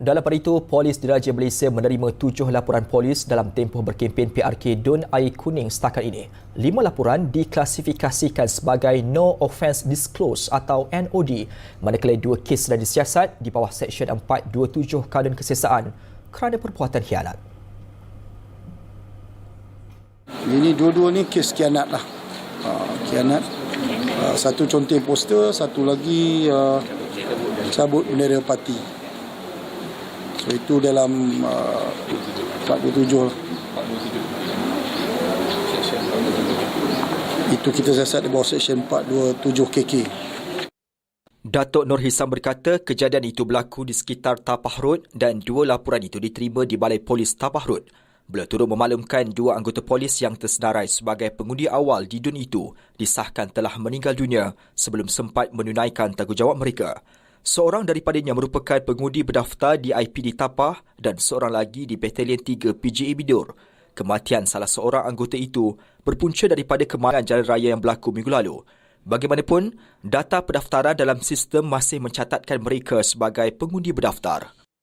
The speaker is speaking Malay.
Dalam pada itu, Polis Diraja Malaysia menerima tujuh laporan polis dalam tempoh berkempen PRK Dun Air Kuning setakat ini. Lima laporan diklasifikasikan sebagai No Offence Disclosed atau NOD, manakala dua kes sedang disiasat di bawah Seksyen 427 Kanun Kesesaan kerana perbuatan khianat. Ini dua-dua ni kes kianat lah. Uh, kianat. Uh, satu contoh poster, satu lagi uh, cabut bendera parti. Itu dalam uh, 47 lah. Itu kita siasat di bawah Seksyen 427 KK. Datuk Nur Hisam berkata kejadian itu berlaku di sekitar Tapah Road dan dua laporan itu diterima di Balai Polis Tapah Road. Beliau turut memaklumkan dua anggota polis yang tersedarai sebagai pengundi awal di dun itu disahkan telah meninggal dunia sebelum sempat menunaikan tanggungjawab mereka. Seorang daripadanya merupakan pengundi berdaftar di IPD Tapah dan seorang lagi di Batalion 3 PGA Bidur. Kematian salah seorang anggota itu berpunca daripada kemarahan jalan raya yang berlaku minggu lalu. Bagaimanapun, data pendaftaran dalam sistem masih mencatatkan mereka sebagai pengundi berdaftar.